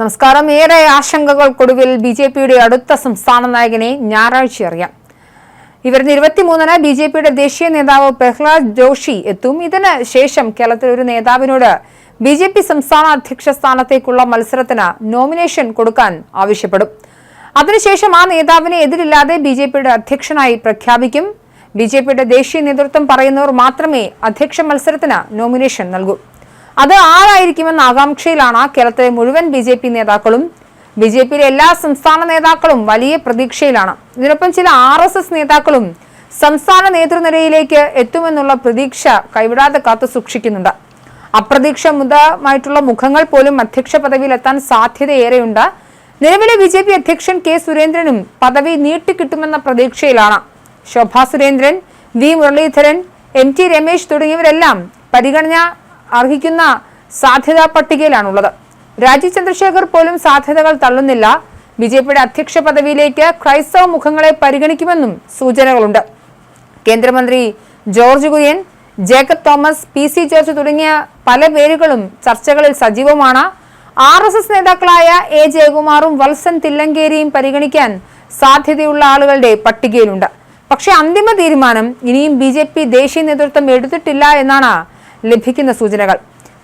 നമസ്കാരം. ഏറെ ആശങ്കകൾക്കൊടുവിൽ B J പിയുടെ അടുത്ത സംസ്ഥാന നായകനെ ഞായറാഴ്ച അറിയാം. ഇവർ ഇരുപത്തിമൂന്നിന് ബി ജെ പിയുടെ ദേശീയ നേതാവ് പ്രഹ്ലാദ് ജോഷി എത്തും. ഇതിന് ശേഷം കേരളത്തിൽ ഒരു നേതാവിനോട് ബി ജെ പി സംസ്ഥാന അധ്യക്ഷ സ്ഥാനത്തേക്കുള്ള മത്സരത്തിന് നോമിനേഷൻ കൊടുക്കാൻ ആവശ്യപ്പെടും. അതിനുശേഷം ആ നേതാവിനെ എതിരില്ലാതെ ബി ജെ പിയുടെ അധ്യക്ഷനായി പ്രഖ്യാപിക്കും. ബി ജെ പിയുടെ ദേശീയ നേതൃത്വം പറയുന്നവർ മാത്രമേ അധ്യക്ഷ മത്സരത്തിന് നോമിനേഷൻ നൽകൂ. അത് ആരായിരിക്കുമെന്ന ആകാംക്ഷയിലാണ് കേരളത്തിലെ മുഴുവൻ ബി ജെ പി നേതാക്കളും ബി ജെ പിയിലെ എല്ലാ സംസ്ഥാന നേതാക്കളും വലിയ പ്രതീക്ഷയിലാണ്. ഇതിനൊപ്പം ചില ആർ എസ് എസ് നേതാക്കളും സംസ്ഥാന നേതൃനിരയിലേക്ക് എത്തുമെന്നുള്ള പ്രതീക്ഷ കൈവിടാതെ കാത്തു സൂക്ഷിക്കുന്നുണ്ട്. അപ്രതീക്ഷമുതമായിട്ടുള്ള മുഖങ്ങൾ പോലും അധ്യക്ഷ പദവിയിൽ പദവിയിലെത്താൻ സാധ്യതയേറെയുണ്ട്. നിലവിലെ ബി ജെ പി അധ്യക്ഷൻ കെ സുരേന്ദ്രനും പദവി നീട്ടിക്കിട്ടുമെന്ന പ്രതീക്ഷയിലാണ്. Shobha Surendran V Muraleedharan M T Ramesh തുടങ്ങിയവരെല്ലാം പരിഗണന അർഹിക്കുന്ന സാധ്യതാ പട്ടികയിലാണുള്ളത്. രാജീവ് ചന്ദ്രശേഖർ പോലും സാധ്യതകൾ തള്ളുന്നില്ല. ബി ജെ പിയുടെ അധ്യക്ഷ പദവിയിലേക്ക് ക്രൈസ്തവ മുഖങ്ങളെ പരിഗണിക്കുമെന്നും സൂചനകളുണ്ട്. കേന്ദ്രമന്ത്രി ജോർജ് കുര്യൻ ജേക്കബ് തോമസ് പി സി ജോർജ് തുടങ്ങിയ പല പേരുകളും ചർച്ചകളിൽ സജീവമാണ്. ആർ എസ് എസ് നേതാക്കളായ എ ജയകുമാറും വത്സൻ തില്ലങ്കേരിയും പരിഗണിക്കാൻ സാധ്യതയുള്ള ആളുകളുടെ പട്ടികയിലുണ്ട്. പക്ഷേ അന്തിമ തീരുമാനം ഇനിയും ബി ദേശീയ നേതൃത്വം എടുത്തിട്ടില്ല എന്നാണ് ലഭിക്കുന്ന സൂചനകൾ.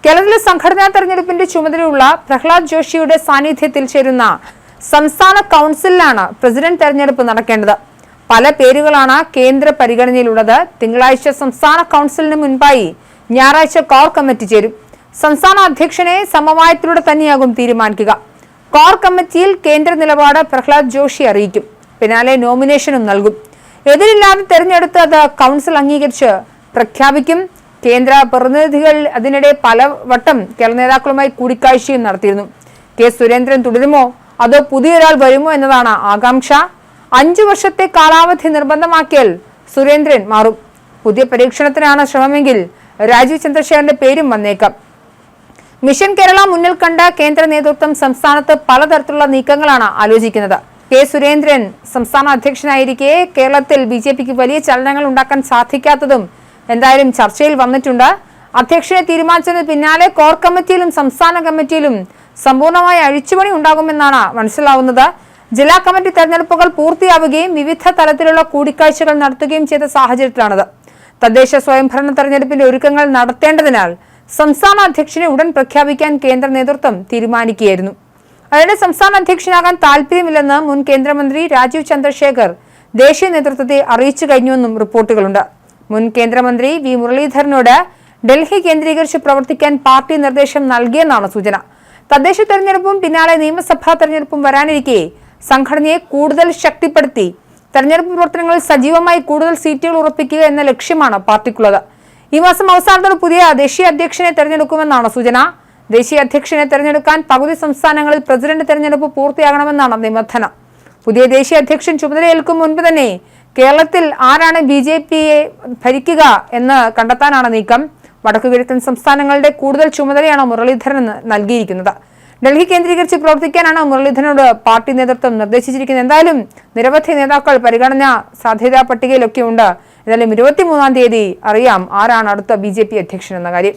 കേരളത്തിലെ സംഘടനാ തെരഞ്ഞെടുപ്പിന്റെ ചുമതലയുള്ള പ്രഹ്ലാദ് ജോഷിയുടെ സാന്നിധ്യത്തിൽ ചേരുന്ന സംസ്ഥാന കൗൺസിലിലാണ് പ്രസിഡന്റ് തെരഞ്ഞെടുപ്പ് നടക്കേണ്ടത്. പല പേരുകളാണ് കേന്ദ്ര പരിഗണനയിലുള്ളത്. തിങ്കളാഴ്ച സംസ്ഥാന കൗൺസിലിന് മുൻപായി ഞായറാഴ്ച കോർ കമ്മിറ്റി ചേരും. സംസ്ഥാന അധ്യക്ഷനെ സമവായത്തിലൂടെ തന്നെയാകും തീരുമാനിക്കുക. കോർ കമ്മിറ്റിയിൽ കേന്ദ്ര നിലപാട് പ്രഹ്ലാദ് ജോഷി അറിയിക്കും. പിന്നാലെ നോമിനേഷനും നൽകും. എതിരില്ലാതെ തെരഞ്ഞെടുത്ത് അത് കൗൺസിൽ അംഗീകരിച്ച് പ്രഖ്യാപിക്കും. കേന്ദ്ര പ്രതിനിധികൾ അതിനിടെ പലവട്ടം കേരള നേതാക്കളുമായി കൂടിക്കാഴ്ചയും നടത്തിയിരുന്നു. കെ സുരേന്ദ്രൻ തുടരുമോ? അതോ പുതിയൊരാൾ വരുമോ എന്നതാണ് ആകാംക്ഷ. അഞ്ചു വർഷത്തെ കാലാവധി നിർബന്ധമാക്കിയാൽ സുരേന്ദ്രൻ മാറും. പുതിയ പരീക്ഷണത്തിനാണ് ശ്രമമെങ്കിൽ രാജീവ് ചന്ദ്രശേഖരന്റെ പേരും വന്നേക്കാം. മിഷൻ കേരള മുന്നിൽ കണ്ട കേന്ദ്ര നേതൃത്വം സംസ്ഥാനത്ത് പലതരത്തിലുള്ള നീക്കങ്ങളാണ് ആലോചിക്കുന്നത്. കെ സുരേന്ദ്രൻ സംസ്ഥാന അധ്യക്ഷനായിരിക്കെ കേരളത്തിൽ ബി ജെ പിക്ക് വലിയ ചലനങ്ങൾ ഉണ്ടാക്കാൻ സാധിക്കാത്തതും എന്തായാലും ചർച്ചയിൽ വന്നിട്ടുണ്ട്. അധ്യക്ഷനെ തീരുമാനിച്ചതിന് പിന്നാലെ കോർ കമ്മിറ്റിയിലും സംസ്ഥാന കമ്മിറ്റിയിലും സമ്പൂർണമായ അഴിച്ചുപണി ഉണ്ടാകുമെന്നാണ് മനസ്സിലാവുന്നത്. ജില്ലാ കമ്മിറ്റി തെരഞ്ഞെടുപ്പുകൾ പൂർത്തിയാവുകയും വിവിധ തലത്തിലുള്ള കൂടിക്കാഴ്ചകൾ നടത്തുകയും ചെയ്ത സാഹചര്യത്തിലാണത്. തദ്ദേശ സ്വയംഭരണ തെരഞ്ഞെടുപ്പിന്റെ ഒരുക്കങ്ങൾ നടത്തേണ്ടതിനാൽ സംസ്ഥാന അധ്യക്ഷനെ ഉടൻ പ്രഖ്യാപിക്കാൻ കേന്ദ്ര നേതൃത്വം തീരുമാനിക്കുകയായിരുന്നു. അതിനിടെ സംസ്ഥാന അധ്യക്ഷനാകാൻ താല്പര്യമില്ലെന്ന് മുൻ കേന്ദ്രമന്ത്രി രാജീവ് ചന്ദ്രശേഖർ ദേശീയ നേതൃത്വത്തെ അറിയിച്ചു കഴിഞ്ഞുവെന്നും റിപ്പോർട്ടുകളുണ്ട്. മുൻ കേന്ദ്രമന്ത്രി വി മുരളീധരനോട് ഡൽഹി കേന്ദ്രീകരിച്ച് പ്രവർത്തിക്കാൻ പാർട്ടി നിർദ്ദേശം നൽകിയെന്നാണ് സൂചന. തദ്ദേശ തെരഞ്ഞെടുപ്പും പിന്നാലെ നിയമസഭാ തെരഞ്ഞെടുപ്പും വരാനിരിക്കെ സംഘടനയെ കൂടുതൽ ശക്തിപ്പെടുത്തി തെരഞ്ഞെടുപ്പ് പ്രവർത്തനങ്ങളിൽ സജീവമായി കൂടുതൽ സീറ്റുകൾ ഉറപ്പിക്കുക എന്ന ലക്ഷ്യമാണ് പാർട്ടിക്കുള്ളത്. ഈ മാസം അവസാനത്തോടെ പുതിയ ദേശീയ അധ്യക്ഷനെ തെരഞ്ഞെടുക്കുമെന്നാണ് സൂചന. ദേശീയ അധ്യക്ഷനെ തെരഞ്ഞെടുക്കാൻ പകുതി സംസ്ഥാനങ്ങളിൽ പ്രസിഡന്റ് തെരഞ്ഞെടുപ്പ് പൂർത്തിയാകണമെന്നാണ് നിബന്ധന. പുതിയ ദേശീയ അധ്യക്ഷൻ ചുമതലയേൽക്കും മുൻപ് തന്നെ കേരളത്തിൽ ആരാണ് ബി ജെ പിയെ ഭരിക്കുക എന്ന് കണ്ടെത്താനാണ് നീക്കം? വടക്കു കിഴക്കൻ സംസ്ഥാനങ്ങളുടെ കൂടുതൽ ചുമതലയാണ് മുരളീധരൻ നൽകിയിരിക്കുന്നത്. ഡൽഹി കേന്ദ്രീകരിച്ച് പ്രവർത്തിക്കാനാണ് മുരളീധരനോട് പാർട്ടി നേതൃത്വം നിർദ്ദേശിച്ചിരിക്കുന്നത്. എന്തായാലും നിരവധി നേതാക്കൾ പരിഗണന സാധ്യതാ പട്ടികയിലൊക്കെ ഉണ്ട് എന്തായാലും ഇരുപത്തിമൂന്നാം തീയതി അറിയാം ആരാണ് അടുത്ത ബി അധ്യക്ഷൻ എന്ന കാര്യം.